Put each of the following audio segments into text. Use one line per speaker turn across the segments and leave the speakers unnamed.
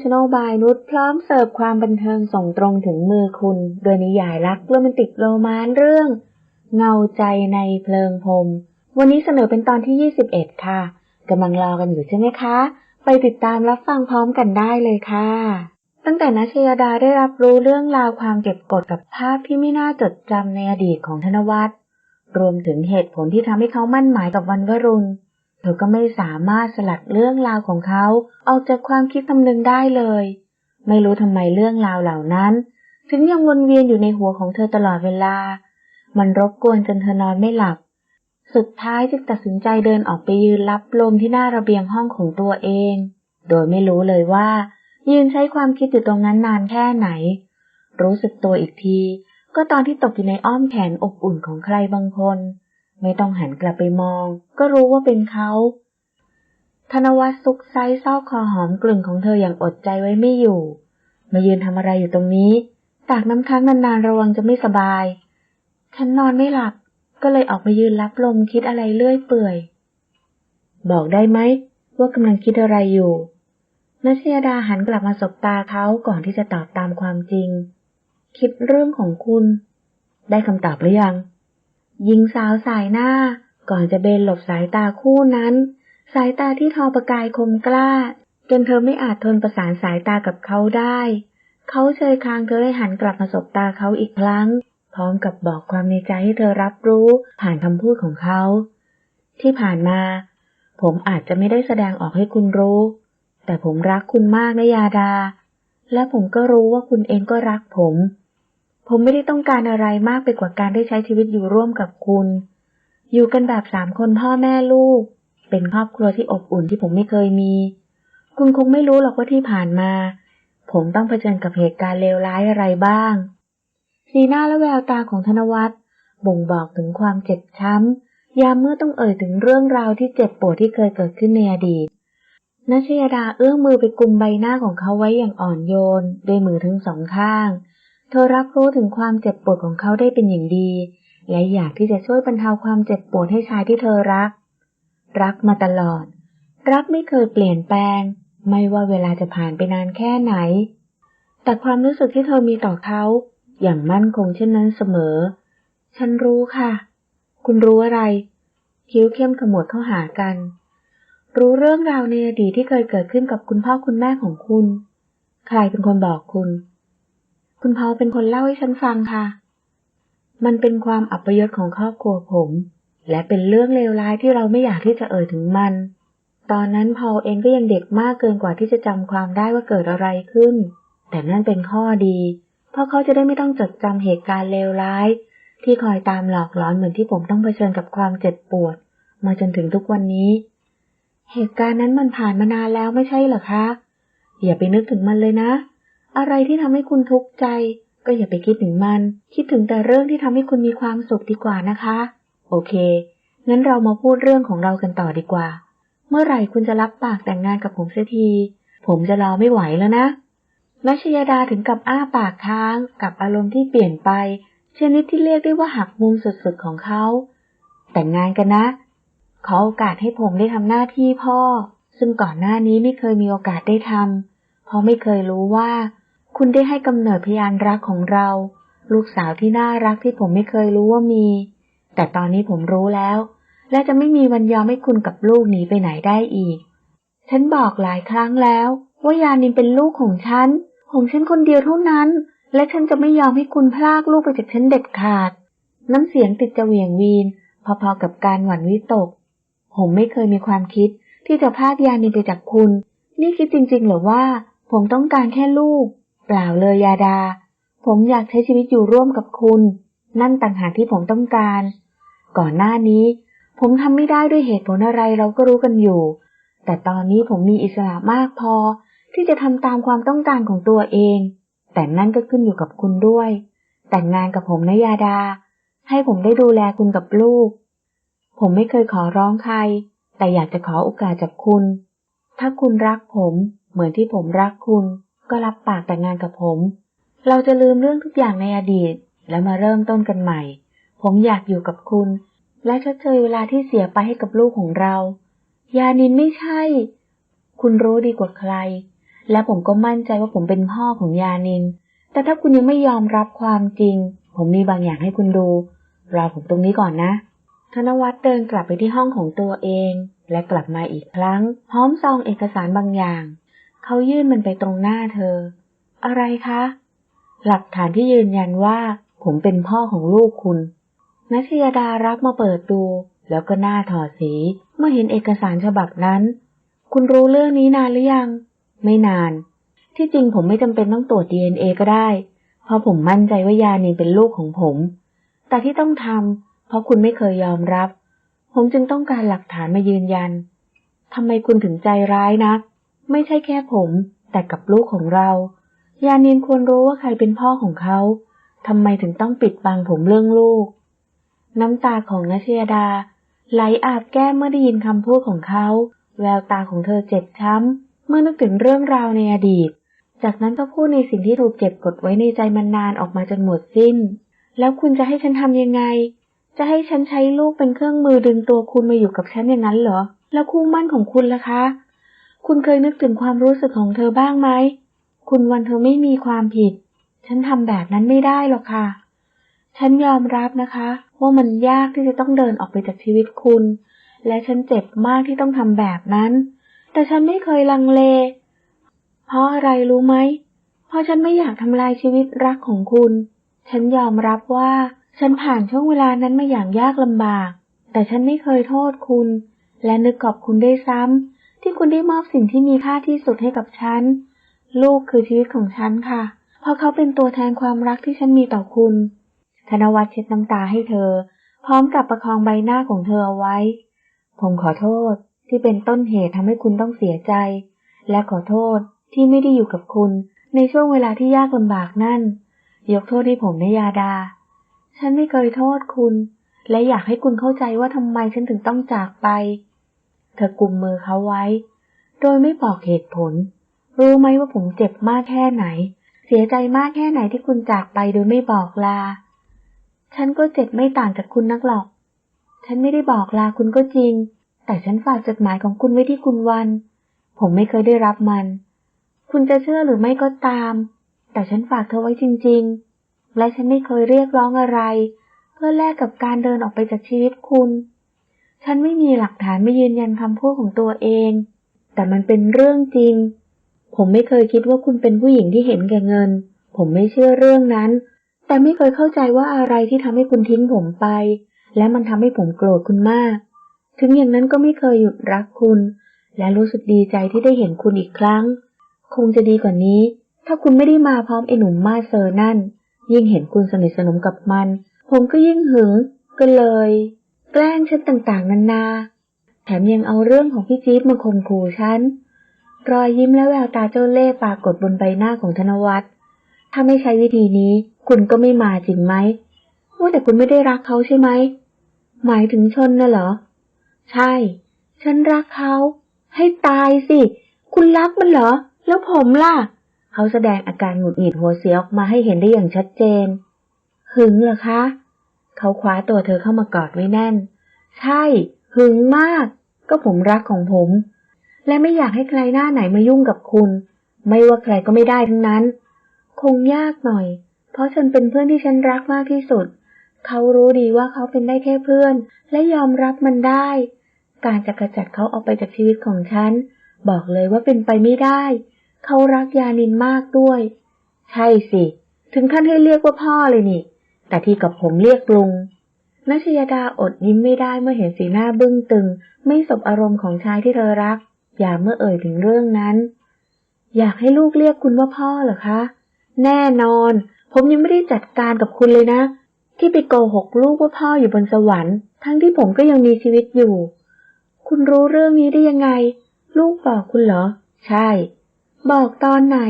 วัสดีค่ะ Love No Channel by นุชพร้อมเสิร์ฟความบันเทิงส่งตรงถึงมือคุณ โดยนิยายรักโรแมนติกโรแมนเรื่อง เงาใจในเพลิงพรมวันนี้เสนอเป็นตอนที่ 21 ค่ะกำลังรอกันอยู่ใช่ไหมคะ ไปติดตามรับฟังพร้อมกันได้เลยค่ะ ตั้งแต่นัชยาดาได้รับรู้เรื่องราวความเก็บกดกับภาพที่ไม่น่าจดจำในอดีตของธนวัฒน์รวมถึงเหตุผลที่ทำให้เขามั่นหมายกับวันวรุณ เธอก็ไม่สามารถสลัดเรื่องราวของเขาออกจากความคิดคำนึงได้เลย ไม่รู้ทำไมเรื่องราวเหล่านั้น ถึงยังวนเวียนอยู่ในหัวของเธอตลอดเวลา มันรบกวนจนเธอนอนไม่หลับ สุดท้ายจึงตัดสินใจเดินออกไปยืนรับลมที่หน้าระเบียงห้องของตัวเอง โดยไม่รู้เลยว่า ยืนใช้ความคิดอยู่ตรงนั้นนานแค่ไหน รู้สึกตัวอีกที ก็ตอนที่ตกอยู่ในอ้อมแขนอบอุ่นของใครบางคน ไม่ต้องหันกลับไปมอง ก็รู้ว่าเป็นเขา ธนวัฒน์ซุกไซซอกคอหอมกลุ่นของเธออย่างอดใจไว้ไม่อยู่ มายืนทำอะไรอยู่ตรงนี้ ตากน้ำค้างนานๆระวังจะไม่สบาย ฉันนอนไม่หลับ ก็เลยออกมายืนรับลมคิดอะไรเลื่อยเปื่อย บอกได้ไหมว่ากำลังคิดอะไรอยู่นัชยาดาหันกลับมาสบตาเขาก่อนที่จะตอบตามความจริง คิดเรื่องของคุณ ได้คำตอบหรือยัง ยิงสาวสายหน้า ก่อนจะเบนหลบสายตาคู่นั้น สายตาที่ทอประกายคมกล้า จนเธอไม่อาจทนประสานสายตากับเขาได้ เขาเชยคางเธอให้หันกลับมาสบตาเขาอีกครั้ง พร้อมกับบอกความในใจให้เธอรับรู้ผ่านคำพูดของเขา ที่ผ่านมา ผมอาจจะไม่ได้แสดงออกให้คุณรู้ แต่ผมรักคุณมากนะยาดา และผมก็รู้ว่าคุณเองก็รักผม ผมไม่ได้ต้องการอะไรมากไปกว่าการได้ใช้ชีวิตอยู่ร่วมกับคุณ อยู่กันแบบสามคนพ่อแม่ลูก เป็นครอบครัวที่อบอุ่นที่ผมไม่เคยมี คุณคงไม่รู้หรอกว่าที่ผ่านมา ผมต้องเผชิญกับเหตุการณ์เลวร้ายอะไรบ้าง สีหน้าและแววตาของธนวัฒน์บ่งบอกถึงความเจ็บช้ำ ยามเมื่อต้องเอ่ยถึงเรื่องราวที่เจ็บปวดที่เคยเกิดขึ้นในอดีตนัชยาดาเอื้อมมือไปกุมใบหน้าของเขาไว้อย่างอ่อนโยน ด้วยมือทั้งสองข้าง เธอรับรู้ถึงความเจ็บปวดของเขาได้เป็นอย่างดี และอยากที่จะช่วยบรรเทาความเจ็บปวดให้ชายที่เธอรัก รักมาตลอด รักไม่เคยเปลี่ยนแปลง ไม่ว่าเวลาจะผ่านไปนานแค่ไหน แต่ความรู้สึกที่เธอมีต่อเขาอย่างมั่นคงเช่นนั้นเสมอ ฉันรู้ค่ะ คุณรู้อะไร คิ้วเข้มขมวดเข้าหากัน รู้เรื่องราวในอดีตที่เคยเกิดขึ้นกับคุณพ่อคุณแม่ของคุณ ใครเป็นคนบอกคุณ คุณพ่อเป็นคนเล่าให้ฉันฟังค่ะ มันเป็นความอัปยศของครอบครัวผม และเป็นเรื่องเลวร้ายที่เราไม่อยากที่จะเอ่ยถึงมัน ตอนนั้นพอลเองก็ยังเด็กมากเกินกว่าที่จะจำความได้ว่าเกิดอะไรขึ้น แต่นั่นเป็นข้อดี เพราะเขาจะได้ไม่ต้องจดจำเหตุการณ์เลวร้าย ที่คอยตามหลอกหลอนเหมือนที่ผมต้องเผชิญกับความเจ็บปวด มาจนถึงทุกวันนี้ เหตุการณ์นั้นมันผ่านมานานแล้วไม่ใช่เหรอคะ อย่าไปนึกถึงมันเลยนะ อะไรที่ทำให้คุณทุกข์ใจ ก็อย่าไปคิดถึงมัน คิดถึงแต่เรื่องที่ทำให้คุณมีความสุขดีกว่านะคะ โอเค งั้นเรามาพูดเรื่องของเรากันต่อดีกว่า เมื่อไหร่คุณจะรับปากแต่งงานกับผมเสียที ผมจะรอไม่ไหวแล้วนะรัชยดาถึงกับอ้าปากค้าง กับอารมณ์ที่เปลี่ยนไป ชนิดที่เรียกได้ว่าหักมุมสุดๆของเขา แต่งงานกันนะ ขอโอกาสให้ผมได้ทำหน้าที่พ่อ ซึ่งก่อนหน้านี้ไม่เคยมีโอกาสได้ทำเพราะไม่เคยรู้ว่า คุณได้ให้กำเนิดพยานรักของเรา ลูกสาวที่น่ารักที่ผมไม่เคยรู้ว่ามี แต่ตอนนี้ผมรู้แล้ว และจะไม่มีวันยอมให้คุณกับลูกหนีไปไหนได้อีก ฉันบอกหลายครั้งแล้ว ว่ายานินเป็นลูกของฉัน ของฉันคนเดียวเท่านั้น และฉันจะไม่ยอมให้คุณพลากลูกไปจากฉันเด็ดขาด น้ำเสียงติดจะเหวี่ยงวีน พอๆกับการหวั่นวิตก ผมไม่เคยมีความคิดที่จะพลากยานินไปจากคุณ นี่คิดจริงๆหรือว่า ผมต้องการแค่ลูก ปล่าเลยยาดา ผมอยากใช้ชีวิตอยู่ร่วมกับคุณ นั่นต่างหากที่ผมต้องการ ก่อนหน้านี้ ผมทำไม่ได้ด้วยเหตุผลอะไรเราก็รู้กันอยู่ แต่ตอนนี้ผมมีอิสระมากพอ ที่จะทำตามความต้องการของตัวเอง แต่นั่นก็ขึ้นอยู่กับคุณด้วย แต่งงานกับผมนะยาดา ให้ผมได้ดูแลคุณกับลูก ผมไม่เคยขอร้องใคร แต่อยากจะขอโอกาสจากคุณ ถ้าคุณรักผม เหมือนที่ผมรักคุณ ก็รับปากแต่งงานกับผม เราจะลืมเรื่องทุกอย่างในอดีต แล้วมาเริ่มต้นกันใหม่ ผมอยากอยู่กับคุณ และชดเชยเวลาที่เสียไปให้กับลูกของเรา ยานินไม่ใช่ คุณรู้ดีกว่าใคร และผมก็มั่นใจว่าผมเป็นพ่อของยานิน แต่ถ้าคุณยังไม่ยอมรับความจริง ผมมีบางอย่างให้คุณดู รอผมตรงนี้ก่อนนะ ธนวัฒน์เดินกลับไปที่ห้องของตัวเอง และกลับมาอีกครั้ง พร้อมซองเอกสารบางอย่าง เขายื่นมันไปตรงหน้าเธอ อะไรคะ หลักฐานที่ยืนยันว่า ผมเป็นพ่อของลูกคุณนัชยาดารับมาเปิดดู แล้วก็หน้าถอดสี เมื่อเห็นเอกสารฉบับนั้น คุณรู้เรื่องนี้นานหรือยัง ไม่นาน ที่จริงผมไม่จำเป็นต้องตรวจ DNA ก็ได้ เพราะผมมั่นใจว่ายานีเป็นลูกของผม แต่ที่ต้องทำเพราะคุณไม่เคยยอมรับ ผมจึงต้องการหลักฐานมายืนยันทำไมคุณถึงใจร้ายนัก ไม่ใช่แค่ผม แต่กับลูกของเรา ยานินควรรู้ว่าใครเป็นพ่อของเขาทำไมถึงต้องปิดบังผมเรื่องลูก น้ำตาของนัชยดา ไหลอาบแก้มเมื่อได้ยินคำพูดของเขา แววตาของเธอเจ็บช้ำ เมื่อนึกถึงเรื่องราวในอดีต จากนั้นก็พูดในสิ่งที่ถูกเก็บกดไว้ในใจมานานออกมาจนหมดสิ้น แล้วคุณจะให้ฉันทำยังไง จะให้ฉันใช้ลูกเป็นเครื่องมือดึงตัวคุณมาอยู่กับฉันอย่างนั้นเหรอ แล้วคู่มั่นของคุณล่ะคะ คุณเคยนึกถึงความรู้สึกของเธอบ้างไหม คุณวันเธอไม่มีความผิด ฉันทำแบบนั้นไม่ได้หรอกค่ะ ฉันยอมรับนะคะ ว่ามันยากที่จะต้องเดินออกไปจากชีวิตคุณ และฉันเจ็บมากที่ต้องทำแบบนั้น แต่ฉันไม่เคยลังเล เพราะอะไรรู้ไหม เพราะฉันไม่อยากทำลายชีวิตรักของคุณ ฉันยอมรับว่า ฉันผ่านช่วงเวลานั้นมาอย่างยากลำบาก แต่ฉันไม่เคยโทษคุณ และนึกขอบคุณได้วยซ้ำ ที่คุณได้มอบสิ่งที่มีค่าที่สุดให้กับฉัน ลูกคือชีวิตของฉันค่ะ เพราะเขาเป็นตัวแทนความรักที่ฉันมีต่อคุณ ธนวัฒน์เช็ดน้ำตาให้เธอ พร้อมกับประคองใบหน้าของเธอเอาไว้ ผมขอโทษที่เป็นต้นเหตุทำให้คุณต้องเสียใจ และขอโทษที่ไม่ได้อยู่กับคุณในช่วงเวลาที่ยากลำบากนั่น ยกโทษให้ผมนะยาดา ฉันไม่เคยโทษคุณ และอยากให้คุณเข้าใจว่าทำไมฉันถึงต้องจากไป ธอกุมมือเขาไว้ โดยไม่บอกเหตุผล รู้ไหมว่าผมเจ็บมากแค่ไหน เสียใจมากแค่ไหนที่คุณจากไปโดยไม่บอกลา ฉันก็เจ็บไม่ต่างจากคุณนักหรอก ฉันไม่ได้บอกลาคุณก็จริง แต่ฉันฝากจดหมายของคุณไว้ที่คุณวัน ผมไม่เคยได้รับมัน คุณจะเชื่อหรือไม่ก็ตาม แต่ฉันฝากเธอไว้จริง ๆ และฉันไม่เคยเรียกร้องอะไร เพื่อแลกกับการเดินออกไปจากชีวิตคุณ ฉันไม่มีหลักฐานมายืนยันคำพูดของตัวเอง แต่มันเป็นเรื่องจริง ผมไม่เคยคิดว่าคุณเป็นผู้หญิงที่เห็นแก่เงิน ผมไม่เชื่อเรื่องนั้น แต่ไม่เคยเข้าใจว่าอะไรที่ทำให้คุณทิ้งผมไป และมันทำให้ผมโกรธคุณมาก ถึงอย่างนั้นก็ไม่เคยหยุดรักคุณ และรู้สึกดีใจที่ได้เห็นคุณอีกครั้ง คงจะดีกว่านี้ ถ้าคุณไม่ได้มาพร้อมไอ้หนุ่มมาเซอร์นั่น ยิ่งเห็นคุณสนิทสนมกับมัน ผมก็ยิ่งหึงก็เลย แกล้งฉันต่างๆนานา แถมยังเอาเรื่องของพี่จี๊ดมาข่มขู่ฉัน รอยยิ้มและแววตาเจ้าเล่ห์ปรากฏบนใบหน้าของธนวัฒน์ถ้าไม่ใช้วิธีนี้ คุณก็ไม่มาจริงไหมว่าแต่คุณไม่ได้รักเขาใช่ไหม หมายถึงชนน่ะเหรอ ใช่ ฉันรักเขา ให้ตายสิ คุณรักมันเหรอ แล้วผมล่ะ เขาแสดงอาการหงุดหงิดหัวเสียออกมาให้เห็นได้อย่างชัดเจน หึงเหรอคะ เขาคว้าตัวเธอเข้ามากอดไว้แน่น ใช่ หึงมาก ก็ผมรักของผม และไม่อยากให้ใครหน้าไหนมายุ่งกับคุณ ไม่ว่าใครก็ไม่ได้ทั้งนั้น คงยากหน่อย เพราะฉันเป็นเพื่อนที่ฉันรักมากที่สุด เขารู้ดีว่าเขาเป็นได้แค่เพื่อน และยอมรับมันได้ การจะกระจัดเขาออกไปจากชีวิตของฉัน บอกเลยว่าเป็นไปไม่ได้ เขารักยานินมากด้วย ใช่สิ ถึงขั้นให้เรียกว่าพ่อเลยนี่ แต่ที่กับผมเรียกลุงนัชยดาอดยิ้มไม่ได้เมื่อเห็นสีหน้าบึ้งตึง ไม่สบอารมณ์ของชายที่เธอรัก อย่าเมื่อเอ่ยถึงเรื่องนั้น อยากให้ลูกเรียกคุณว่าพ่อเหรอคะ แน่นอน ผมยังไม่ได้จัดการกับคุณเลยนะ ที่ไปโกหกลูกว่าพ่ออยู่บนสวรรค์ ทั้งที่ผมก็ยังมีชีวิตอยู่ คุณรู้เรื่องนี้ได้ยังไง ลูกบอกคุณเหรอ ใช่ บอกตอนไหน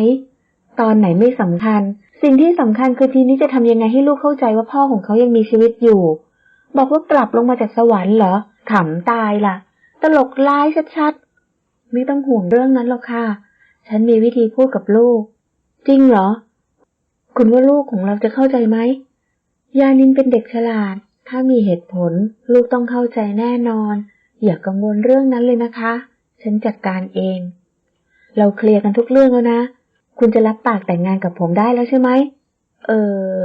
ตอนไหนไม่สำคัญ สิ่งที่สำคัญคือทีนี้จะทำยังไงให้ลูกเข้าใจว่าพ่อของเขายังมีชีวิตอยู่ บอกว่ากลับลงมาจากสวรรค์เหรอขำตายล่ะ ตลกร้ายชัดๆ ไม่ต้องห่วงเรื่องนั้นหรอกค่ะ ฉันมีวิธีพูดกับลูก จริงเหรอ คุณว่าลูกของเราจะเข้าใจไหม ยานินเป็นเด็กฉลาด ถ้ามีเหตุผล ลูกต้องเข้าใจแน่นอน อย่ากังวลเรื่องนั้นเลยนะคะ ฉันจัดการเอง เราเคลียร์กันทุกเรื่องแล้วนะ คุณจะรับปากแต่งงานกับผมได้แล้วใช่ไหม เออ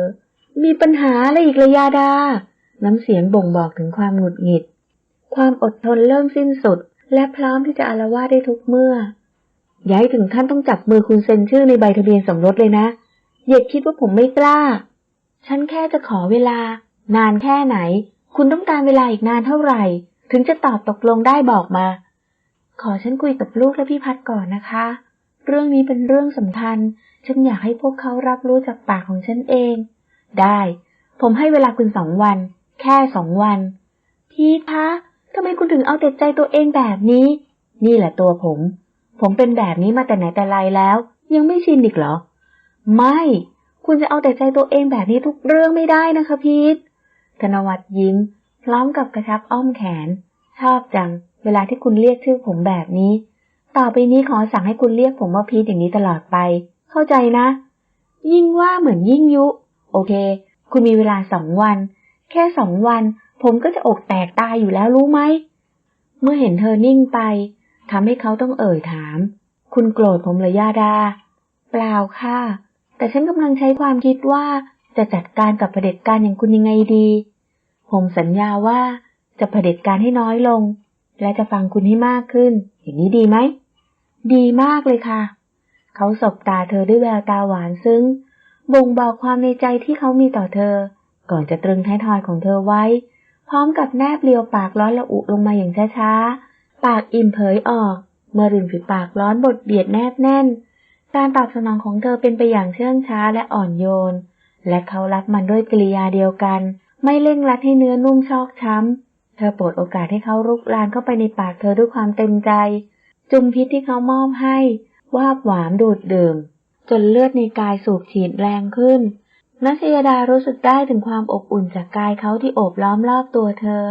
มีปัญหาอะไรอีกเลยยาดา น้ำเสียงบ่งบอกถึงความหงุดหงิด ความอดทนเริ่มสิ้นสุด และพร้อมที่จะอาละวาดได้ทุกเมื่อ ย้ายถึงขั้นต้องจับมือคุณเซ็นชื่อในใบทะเบียนสมรสเลยนะ อย่าคิดว่าผมไม่กล้า ฉันแค่จะขอเวลา นานแค่ไหน คุณต้องการเวลาอีกนานเท่าไหร่ ถึงจะตอบตกลงได้บอกมา ขอฉันคุยกับลูกและพี่พัดก่อนนะคะ เรื่องนี้เป็นเรื่องสำคัญ ฉันอยากให้พวกเขารับรู้จากปากของฉันเอง ได้ ผมให้เวลาคุณสองวัน แค่สองวัน พี่คะทำไมคุณถึงเอาแต่ใจตัวเองแบบนี้ นี่แหละตัวผม ผมเป็นแบบนี้มาแต่ไหนแต่ไรแล้ว ยังไม่ชินอีกเหรอ ไม่ คุณจะเอาแต่ใจตัวเองแบบนี้ทุกเรื่องไม่ได้นะคะพีทธนวัฒน์ยิ้ม พร้อมกับกระชับอ้อมแขน ชอบจัง เวลาที่คุณเรียกชื่อผมแบบนี้ ต่อไปนี้ขอสั่งให้คุณเรียกผมว่าพีทอย่างนี้ตลอดไป เข้าใจนะ ยิ่งว่าเหมือนยิ่งยุ โอเค คุณมีเวลาสองวัน แค่สองวัน ผมก็จะอกแตกตายอยู่แล้วรู้ไหม เมื่อเห็นเธอนิ่งไปทำให้เขาต้องเอ่ยถาม คุณโกรธผมหรือย่าดา เปล่าค่ะ แต่ฉันกำลังใช้ความคิดว่าจะจัดการกับเผด็จการอย่างคุณยังไงดี ผมสัญญาว่าจะเผด็จการให้น้อยลง และจะฟังคุณให้มากขึ้น อย่างนี้ดีไหม ดีมากเลยค่ะ เขาสบตาเธอด้วยแววตาหวานซึ้ง บ่งบอกความในใจที่เขามีต่อเธอ ก่อนจะตรึงท้ายทอยของเธอไว้ พร้อมกับแนบเลียวปากร้อนละอุลงมาอย่างช้าๆ ปากอิ่มเผยออก เมื่อริมฝีปากร้อนบดเบียดแนบแน่น การตอบสนองของเธอเป็นไปอย่างเชื่องช้าและอ่อนโยน และเขารับมันด้วยกริยาเดียวกัน ไม่เร่งรัดให้เนื้อนุ่มชอกช้ำ เธอปรดโอกาสให้เขารุกรานเข้าไปในปากเธอด้วยความเต็มใจ จุมพิษที่เขามอบให้ วาบหวามดูดดื่ม จนเลือดในกายสูบฉีดแรงขึ้นนัชยดารู้สึกได้ถึงความอบอุ่นจากกายเขาที่โอบล้อมรอบตัวเธอ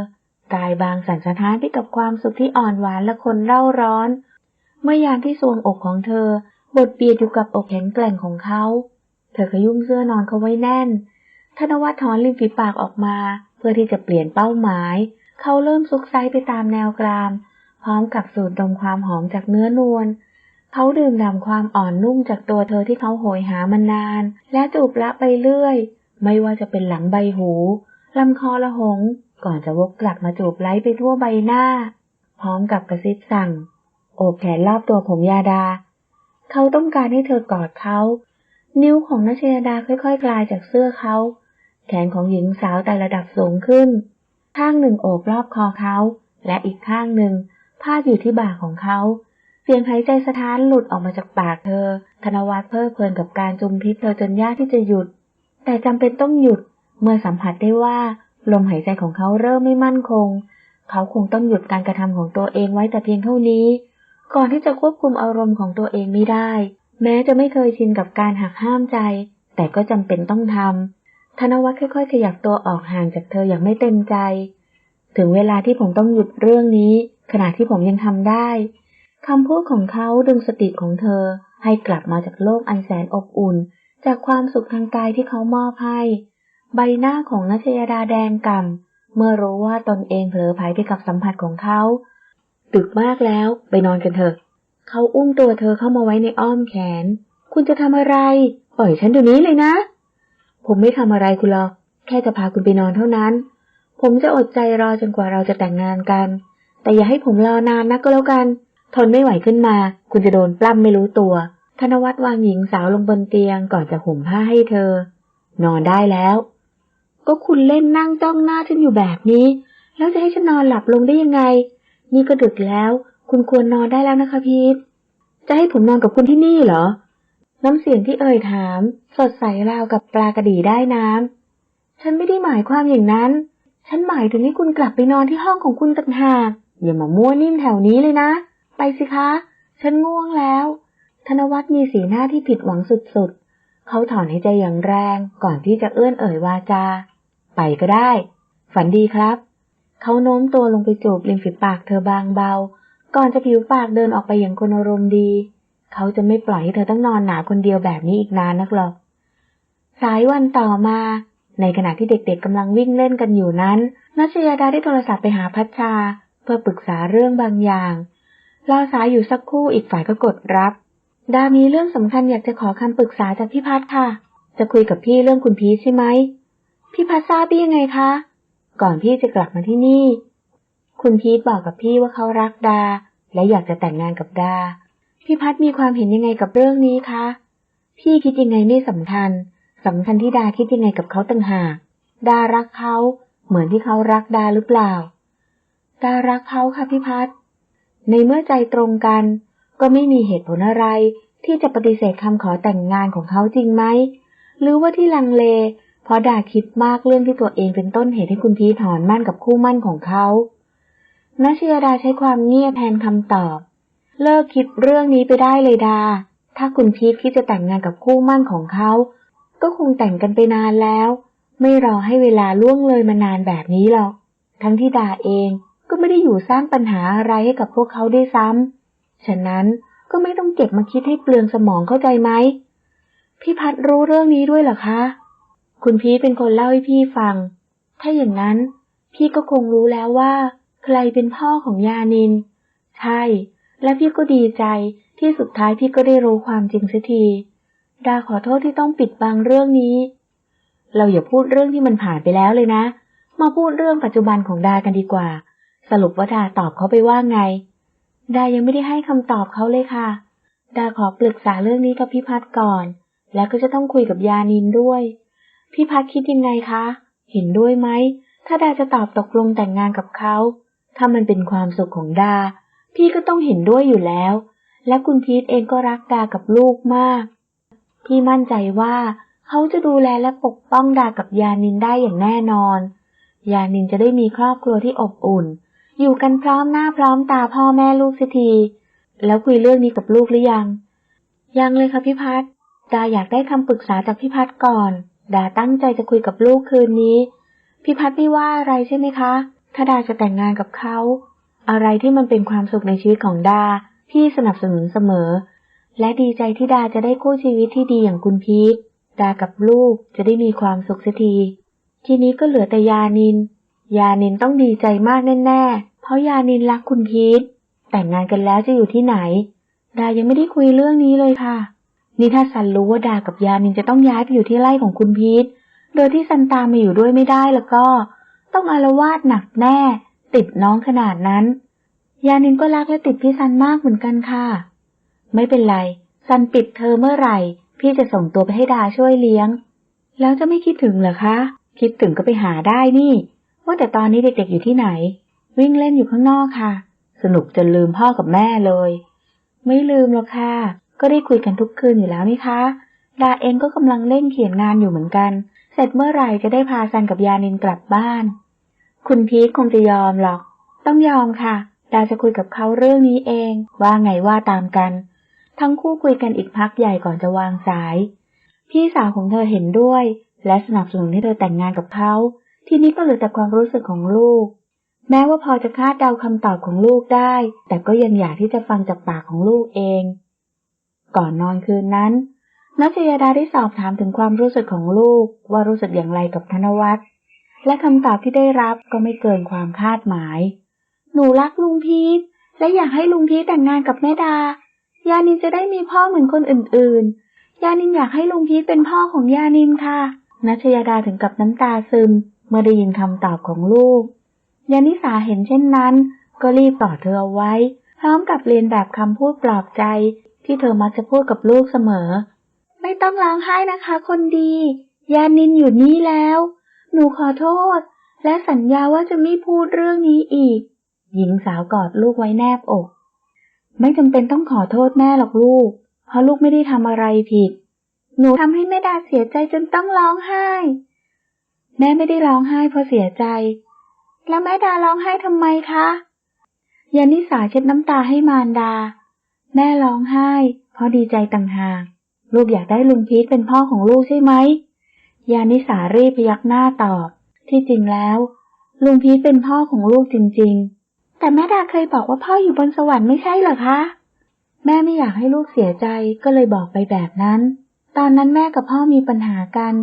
กายบางสั่นสะท้านไปกับความสุขที่อ่อนหวานและคนเร่าร้อน เมื่อยามที่สวงอกของเธอบดเบียดอยู่กับอกแข็งแกร่งของเขา เธอขยุ่มเสื้อนอนเขาไว้แน่น ธนวัฒน์ถอนริมฝีปากออกมา เพื่อที่จะเปลี่ยนเป้าหมาย เขาเริ่มซุกไซไปตามแนวกราม พร้อมกับสูดดมความหอมจากเนื้อนวลเขาดื่มด่ำความอ่อนนุ่มจากตัวเธอที่เขาโหยหามานาน และจูบละไปเรื่อย ไม่ว่าจะเป็นหลังใบหูลำคอละหง ก่อนจะวกกลับมาจูบไล้ไปทั่วใบหน้า พร้อมกับกระซิบสั่ง โอบแขนรอบตัวผมยาดา เขาต้องการให้เธอกอดเขา นิ้วของนัชยาดาค่อยๆคคลายจากเสื้อเขา แขนของหญิงสาวแต่ระดับสูงขึ้น ข้างหนึ่งโอบรอบคอเขา และอีกข้างหนึ่ง พาดอยู่ที่บ่าของเขา เสียงหายใจสะท้านหลุดออกมาจากปากเธอ ธนวัฒน์เพลิดเพลินกับการจุมพิษเธอจนยากที่จะหยุด แต่จำเป็นต้องหยุดเมื่อสัมผัสได้ว่าลมหายใจของเขาเริ่มไม่มั่นคง เขาคงต้องหยุดการกระทำของตัวเองไว้แต่เพียงเท่านี้ ก่อนที่จะควบคุมอารมณ์ของตัวเองไม่ได้ แม้จะไม่เคยชินกับการหักห้ามใจ แต่ก็จำเป็นต้องทำธนวัฒน์ค่อย ๆ ขยับตัวออกห่างจากเธออย่างไม่เต็มใจ ถึงเวลาที่ผมต้องหยุดเรื่องนี้ ขณะที่ผมยังทำได้คำพูดของเขาดึงสติของเธอให้กลับมาจากโลกอันแสนอบอุ่น จากความสุขทางกายที่เขามอบให้ ใบหน้าของนัชยดาแดงก่ำเมื่อรู้ว่าตนเองเผลอไผลไปกับสัมผัสของเขาดึกมากแล้วไปนอนกันเถอะ เขาอุ้มตัวเธอเข้ามาไว้ในอ้อมแขน คุณจะทำอะไร ปล่อยฉันเดี๋ยวนี้เลยนะ ผมไม่ทำอะไรคุณหรอก แค่จะพาคุณไปนอนเท่านั้น ผมจะอดใจรอจนกว่าเราจะแต่งงานกัน แต่อย่าให้ผมรอนานนักก็แล้วกัน ทนไม่ไหวขึ้นมา คุณจะโดนปล้ำไม่รู้ตัว ธนวัฒน์วางหญิงสาวลงบนเตียงก่อนจะห่มผ้าให้เธอ นอนได้แล้ว ก็คุณเล่นนั่งจ้องหน้าฉันอยู่แบบนี้ แล้วจะให้ฉันนอนหลับลงได้ยังไง นี่ก็ดึกแล้ว คุณควรนอนได้แล้วนะคะพีทจะให้ผมนอนกับคุณที่นี่เหรอ น้ำเสียงที่เอ่ยถาม สดใสราวกับปลากระดีได้น้ำฉันไม่ได้หมายความอย่างนั้น ฉันหมายถึงให้คุณกลับไปนอนที่ห้องของคุณต่างหาก อย่ามามั่วนิ่มแถวนี้เลยนะ ไปสิคะ ฉันง่วงแล้ว ธนวัฒน์มีสีหน้าที่ผิดหวังสุดๆ เขาถอนหายใจอย่างแรงก่อนที่จะเอื้อนเอ่ยวาจา ไปก็ได้ ฝันดีครับ เขาโน้มตัวลงไปจูบริมฝีปากเธอบางเบา ก่อนจะผิวปากเดินออกไปอย่างคนอารมณ์ดี เขาจะไม่ปล่อยให้เธอต้องนอนหนาวคนเดียวแบบนี้อีกนานนักหรอก สายวันต่อมา ในขณะที่เด็กๆกำลังวิ่งเล่นกันอยู่นั้นนัชยาดาได้โทรศัพท์ไปหาพัชชา เพื่อปรึกษาเรื่องบางอย่าง รอสายอยู่สักครู่อีกฝ่ายก็กดรับ ดามีเรื่องสำคัญอยากจะขอคำปรึกษาจากพี่พัดค่ะ จะคุยกับพี่เรื่องคุณพีชใช่ไหม พี่พัดทราบได้ยังไงคะ ก่อนพี่จะกลับมาที่นี่ คุณพีทบอกกับพี่ว่าเขารักดา และอยากจะแต่งงานกับดา พี่พัดมีความเห็นยังไงกับเรื่องนี้คะ พี่คิดยังไงไม่สำคัญสำคัญที่ดาคิดยังไงกับเขาต่างหาก ดารักเขาเหมือนที่เขารักดาหรือเปล่า ดารักเขาค่ะพี่พัดในเมื่อใจตรงกัน ก็ไม่มีเหตุผลอะไร ที่จะปฏิเสธคำขอแต่งงานของเขาจริงไหม หรือว่าที่ลังเล เพราะดาคิดมากเรื่องที่ตัวเองเป็นต้นเหตุให้คุณพีถอนมั่นกับคู่มั่นของเขานัชยดาใช้ความเงียบแทนคำตอบ เลิกคิดเรื่องนี้ไปได้เลยดา ถ้าคุณพีทคิดจะแต่งงานกับคู่มั่นของเขา ก็คงแต่งกันไปนานแล้ว ไม่รอให้เวลาล่วงเลยมานานแบบนี้หรอก ทั้งที่ดาเอง ก็ไม่ได้อยู่สร้างปัญหาอะไรให้กับพวกเขาด้วยซ้ำ ฉะนั้นก็ไม่ต้องเก็บมาคิดให้เปลืองสมองเข้าใจไหม พี่พัดรู้เรื่องนี้ด้วยเหรอคะ คุณพีทเป็นคนเล่าให้พี่ฟัง ถ้าอย่างนั้น พี่ก็คงรู้แล้วว่า ใครเป็นพ่อของยานิน ใช่ และพี่ก็ดีใจที่สุดท้ายพี่ก็ได้รู้ความจริงสักที ดาขอโทษที่ต้องปิดบังเรื่องนี้ เราอย่าพูดเรื่องที่มันผ่านไปแล้วเลยนะ มาพูดเรื่องปัจจุบันของดากันดีกว่า สรุปว่าดาตอบเขาไปว่าไง ดายังไม่ได้ให้คำตอบเขาเลยค่ะ ดาขอปรึกษาเรื่องนี้กับพี่พัดก่อน แล้วก็จะต้องคุยกับยานินด้วย พี่พัดคิดยังไงคะ เห็นด้วยไหม ถ้าดาจะตอบตกลงแต่งงานกับเขา ถ้ามันเป็นความสุขของดา พี่ก็ต้องเห็นด้วยอยู่แล้ว และคุณพีทเองก็รักดากับลูกมาก พี่มั่นใจว่าเขาจะดูแลและปกป้องดากับยานินได้อย่างแน่นอน ยานินจะได้มีครอบครัวที่อบอุ่น อยู่กันพร้อมหน้าพร้อมตาพ่อแม่ลูกสิที แล้วคุยเรื่องนี้กับลูกหรือยัง ยังเลยค่ะพี่พัดดาอยากได้คำปรึกษาจากพี่พัดก่อน ดาตั้งใจจะคุยกับลูกคืนนี้ พี่พัดไม่ว่าอะไรใช่ไหมคะ ถ้าดาจะแต่งงานกับเขา อะไรที่มันเป็นความสุขในชีวิตของดา พี่สนับสนุนเสมอ และดีใจที่ดาจะได้คู่ชีวิตที่ดีอย่างคุณพีทดากับลูกจะได้มีความสุขสักที ทีนี้ก็เหลือแต่ยานิน ยานินต้องดีใจมากแน่ๆ เพราะยานินรักคุณพีท แต่งงานกันแล้วจะอยู่ที่ไหน ดายังไม่ได้คุยเรื่องนี้เลยค่ะ นี่ถ้าซันรู้ว่าดากับยานินจะต้องย้ายไปอยู่ที่ไร่ของคุณพีท โดยที่ซันตามมาอยู่ด้วยไม่ได้แล้วก็ ต้องอารวาสหนักแน่ ติดน้องขนาดนั้น ยานินก็รักและติดพี่ซันมากเหมือนกันค่ะ ไม่เป็นไร ซันปิดเธอเมื่อไหร่ พี่จะส่งตัวไปให้ดาช่วยเลี้ยง แล้วจะไม่คิดถึงเหรอคะ คิดถึงก็ไปหาได้นี่ ว่าแต่ตอนนี้เด็กๆอยู่ที่ไหน วิ่งเล่นอยู่ข้างนอกค่ะ สนุกจนลืมพ่อกับแม่เลย ไม่ลืมหรอกค่ะ ก็ได้คุยกันทุกคืนอยู่แล้วนี่คะดาเองก็กำลังเล่นเขียนงานอยู่เหมือนกัน เสร็จเมื่อไหร่จะได้พาซันกับยานินกลับบ้าน คุณพีทคงจะยอมหรอก ต้องยอมค่ะ ดาจะคุยกับเขาเรื่องนี้เอง ว่าไงว่าตามกัน ทั้งคู่คุยกันอีกพักใหญ่ก่อนจะวางสาย พี่สาวของเธอเห็นด้วย และสนับสนุนให้เธอแต่งงานกับเขา ทีนี้ก็เหลือแต่ความรู้สึกของลูก แม้ว่าพอจะคาดเดาคำตอบของลูกได้ แต่ก็ยังอยากที่จะฟังจากปากของลูกเอง ก่อนนอนคืนนั้นนัชยาดาได้สอบถามถึงความรู้สึกของลูกว่ารู้สึกอย่างไรกับธนวัฒน์และคำตอบที่ได้รับก็ไม่เกินความคาดหมาย หนูรักลุงพีทและอยากให้ลุงพีทแต่งงานกับแม่ดา ยานินจะได้มีพ่อเหมือนคนอื่นๆ ยานินอยากให้ลุงพีทเป็นพ่อของยานินค่ะนัชยาดาถึงกับน้ำตาซึม เมื่อได้ยินคำตอบของลูกยานิสาเห็นเช่นนั้น ก็รีบกอเธอเอาไว้ พร้อมกับเรียนแบบคำพูดปลอบใจ ที่เธอมักจะพูดกับลูกเสมอ ไม่ต้องร้องไห้นะคะ คนดี ยานินอยู่นี่แล้ว หนูขอโทษ และสัญญาว่าจะไม่พูดเรื่องนี้อีก หญิงสาวกอดลูกไว้แนบอก ไม่จำเป็นต้องขอโทษแม่หรอกลูก เพราะลูกไม่ได้ทำอะไรผิด หนูทำให้แม่ดาเสียใจจนต้องร้องไห้ แม่ไม่ได้ร้องไห้เพราะเสียใจ แล้วแม่ดาร้องไห้ทำไมคะยานิสาเช็ดน้ำตาให้มารดา แม่ร้องไห้ เพราะดีใจต่างหาก ลูกอยากได้ลุงพีทเป็นพ่อของลูกใช่ไหม ยานิสารีบพยักหน้าตอบ ที่จริงแล้ว ลุงพีทเป็นพ่อของลูกจริง ๆ แต่แม่ดาเคยบอกว่าพ่ออยู่บนสวรรค์ไม่ใช่เหรอคะ แม่ไม่อยากให้ลูกเสียใจก็เลยบอกไปแบบนั้น ตอนนั้นแม่กับพ่อมีปัญหากัน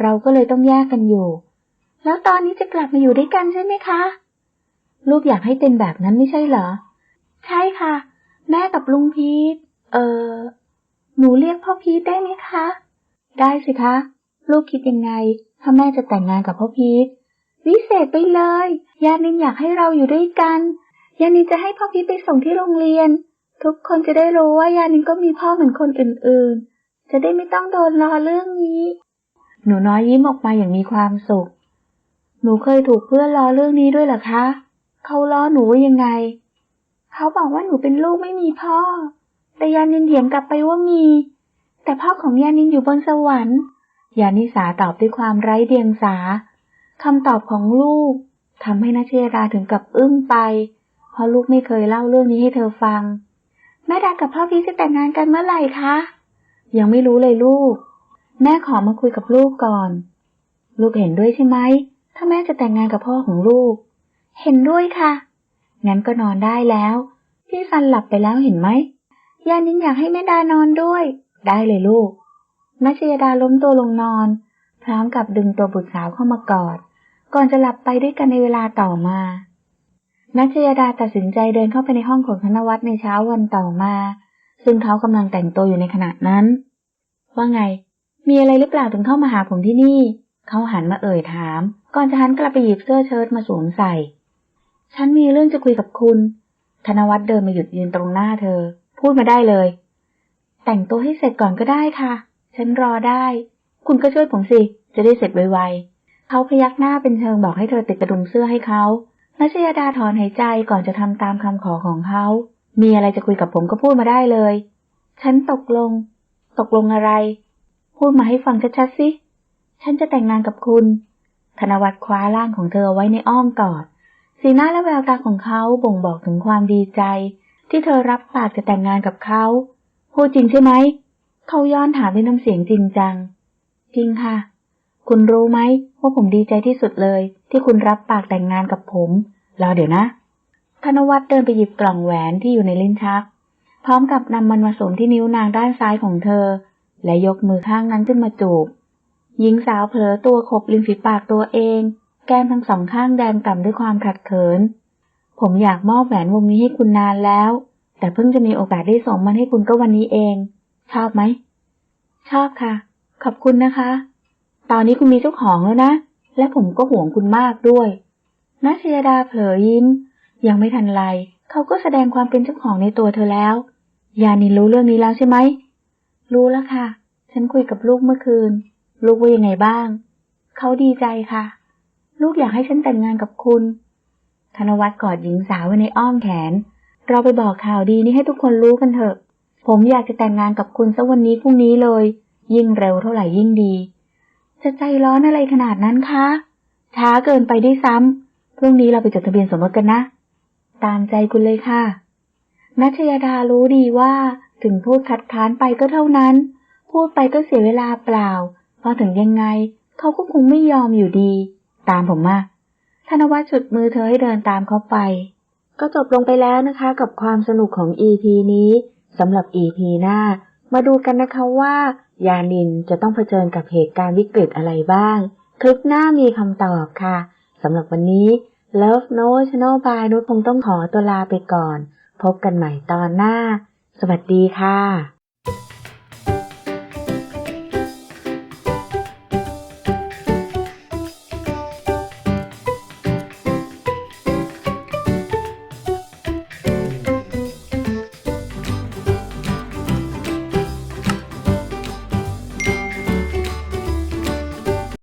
เราก็เลยต้องแยกกันอยู่ แล้วตอนนี้จะกลับมาอยู่ด้วยกันใช่ไหมคะ ลูกอยากให้เป็นแบบนั้นไม่ใช่เหรอ ใช่ค่ะ แม่กับลุงพีทเออหนูเรียกพ่อพีทได้ไหมคะ ได้สิคะ ลูกคิดยังไง ถ้าแม่จะแต่งงานกับพ่อพีทวิเศษไปเลย ยานินอยากให้เราอยู่ด้วยกัน ยานินจะให้พ่อพีทไปส่งที่โรงเรียน ทุกคนจะได้รู้ว่ายานินก็มีพ่อเหมือนคนอื่นๆ จะได้ไม่ต้องโดนล้อเรื่องนี้ หนูน้อยยิ้มออกมาอย่างมีความสุข หนูเคยถูกเพื่อนล้อเรื่องนี้ด้วยหรอคะ เขาล้อหนูว่ายังไง เขาบอกว่าหนูเป็นลูกไม่มีพ่อ แต่ยานินเถียงกลับไปว่ามี แต่พ่อของยานินอยู่บนสวรรค์ ยานิสาตอบด้วยความไร้เดียงสาคำตอบของลูกทำให้นาเชราถึงกับอึ้งไป เพราะลูกไม่เคยเล่าเรื่องนี้ให้เธอฟัง แม่ดากับพ่อพีชจะแต่งงานกันเมื่อไหร่คะ ยังไม่รู้เลยลูก แม่ขอมาคุยกับลูกก่อน ลูกเห็นด้วยใช่ไหม ถ้าแม่จะแต่งงานกับพ่อของลูก เห็นด้วยค่ะ งั้นก็นอนได้แล้ว พี่ซันหลับไปแล้วเห็นไหม ยานินอยากให้แม่ดานอนด้วย ได้เลยลูกนัชยดาล้มตัวลงนอน พร้อมกับดึงตัวบุตรสาวเข้ามากอด ก่อนจะหลับไปด้วยกันในเวลาต่อมานัชยดาตัดสินใจเดินเข้าไปในห้องของธนวัฒน์ในเช้าวันต่อมา ซึ่งเขากำลังแต่งตัวอยู่ในขณะนั้น ว่าไง มีอะไรหรือเปล่าถึงเข้ามาหาผมที่นี่ เขาหันมาเอ่ยถาม ก่อนจะหันกลับไปหยิบเสื้อเชิ้ตมาสวมใส่ ฉันมีเรื่องจะคุยกับคุณ ธนวัฒน์เดินมาหยุดยืนตรงหน้าเธอ พูดมาได้เลย แต่งตัวให้เสร็จก่อนก็ได้ค่ะ ฉันรอได้ คุณก็ช่วยผมสิ จะได้เสร็จไวๆ เขาพยักหน้าเป็นเชิงบอกให้เธอติดกระดุมเสื้อให้เขานัชยดาถอนหายใจก่อนจะทำตามคำขอของเขา มีอะไรจะคุยกับผมก็พูดมาได้เลย ฉันตกลง ตกลงอะไร พูดมาให้ฟังชัดๆสิ ฉันจะแต่งงานกับคุณ ธนวัฒน์คว้าร่างของเธอไว้ในอ้อมกอด สีหน้าและแววตาของเขาบ่งบอกถึงความดีใจ ที่เธอรับปากจะแต่งงานกับเขา พูดจริงใช่ไหม เขาย้อนถามด้วยน้ำเสียงจริงจัง จริงค่ะ คุณรู้ไหมว่าผมดีใจที่สุดเลย ที่คุณรับปากแต่งงานกับผม รอเดี๋ยวนะ ธนวัฒน์เดินไปหยิบกล่องแหวนที่อยู่ในลิ้นชัก พร้อมกับนำมันมาสวมที่นิ้วนางด้านซ้ายของเธอ และยกมือข้างนั้นขึ้นมาจูบ หญิงสาวเผลอตัวขบริมฝีปากตัวเอง แก้มทั้งสองข้างแดงก่ำด้วยความขัดเขิน ผมอยากมอบแหวนวงนี้ให้คุณนานแล้ว แต่เพิ่งจะมีโอกาสได้ส่งมันให้คุณก็วันนี้เอง ชอบไหม ชอบค่ะ ขอบคุณนะคะ ตอนนี้คุณมีเจ้าของแล้วนะ และผมก็ห่วงคุณมากด้วยนัชยดาเผลอยิ้ม ยังไม่ทันไร เขาก็แสดงความเป็นเจ้าของในตัวเธอแล้ว ยานินรู้เรื่องนี้แล้วใช่ไหม รู้แล้วค่ะ ฉันคุยกับลูกเมื่อคืน ลูกว่ายังไงบ้าง เขาดีใจค่ะ ลูกอยากให้ฉันแต่งงานกับคุณ ธนวัฒน์กอดหญิงสาวไว้ในอ้อมแขน เราไปบอกข่าวดีนี้ให้ทุกคนรู้กันเถอะ ผมอยากจะแต่งงานกับคุณสักวันนี้พรุ่งนี้เลย ยิ่งเร็วเท่าไหร่ยิ่งดี จะใจร้อนอะไรขนาดนั้นคะ ช้าเกินไปได้วยซ้ำพรุ่งนี้เราไปจดทะเบียนสมรสกันนะ ตามใจคุณเลยค่ะนัชยาดารู้ดีว่า ถึงพูดคัดค้านไปก็เท่านั้น พูดไปก็เสียเวลาเปล่าพราะถึงยังไง เขาก็คงไม่ยอมอยู่ดี ตามผมมาธนวัฒน์ฉุดมือเธอให้เดินตามเขาไป ก็จบลงไปแล้วนะคะกับความสนุกของ EP นี้สำหรับ EP หน้า มาดูกันนะคะว่า ยานินจะต้องเผชิญกับเหตุการณ์วิกฤตอะไรบ้าง คลิปหน้ามีคำตอบค่ะสำหรับวันนี้ Love No Channel by นุชคงต้องขอตัวลาไปก่อน พบกันใหม่ตอนหน้า สวัสดีค่ะ